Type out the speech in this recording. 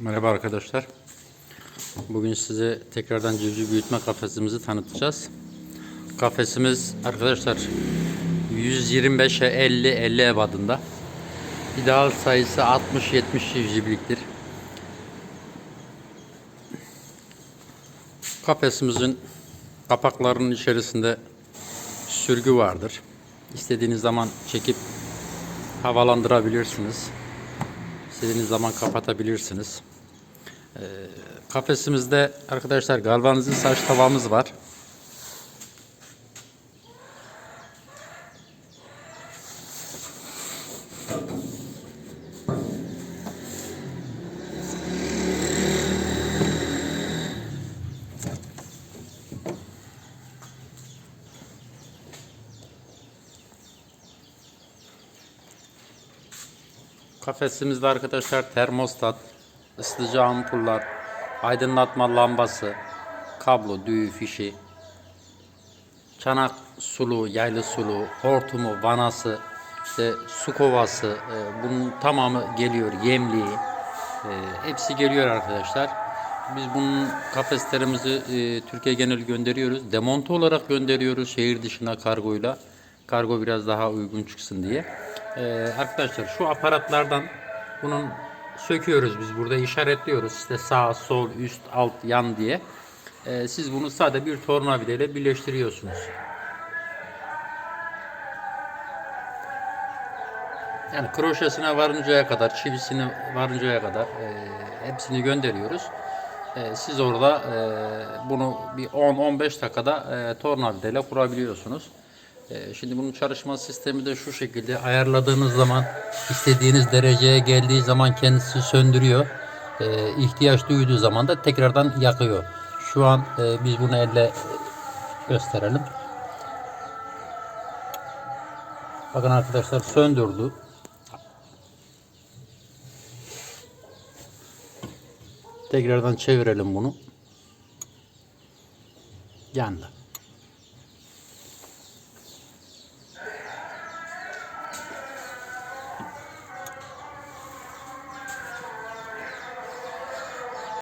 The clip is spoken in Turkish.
Merhaba arkadaşlar. Bugün size tekrardan civciv büyütme kafesimizi tanıtacağız. Kafesimiz arkadaşlar 125'e 50 50 ebadında. İdeal sayısı 60-70 civcivliktir. Kafesimizin kapaklarının içerisinde sürgü vardır. İstediğiniz zaman çekip havalandırabilirsiniz. İstediğiniz zaman kapatabilirsiniz. Ee, kafesimizde arkadaşlar galvanizli saç tavamız var. Kafesimizde arkadaşlar termostat, ısıtıcı ampuller, aydınlatma lambası, kablo, düğü, fişi, çanak sulu, yaylı sulu, hortumu, vanası, işte su kovası, e, bunun tamamı geliyor, yemliği, e, hepsi geliyor arkadaşlar. Biz bunun kafeslerimizi e, Türkiye genel gönderiyoruz. Demonte olarak gönderiyoruz şehir dışına kargoyla. Kargo biraz daha uygun çıksın diye. E, arkadaşlar şu aparatlardan bunun söküyoruz biz burada işaretliyoruz. İşte sağ, sol, üst, alt, yan diye. E, siz bunu sadece bir tornavida ile birleştiriyorsunuz. Yani kroşesine varıncaya kadar, çivisine varıncaya kadar e, hepsini gönderiyoruz. E, siz orada e, bunu bir 10-15 dakikada e, tornavida ile kurabiliyorsunuz. E, şimdi bunun çalışma sistemi de şu şekilde ayarladığınız zaman istediğiniz dereceye geldiği zaman kendisi söndürüyor. E, ihtiyaç duyduğu zaman da tekrardan yakıyor. Şu an e, biz bunu elle gösterelim. Bakın arkadaşlar söndürdü. Tekrardan çevirelim bunu. Yandı.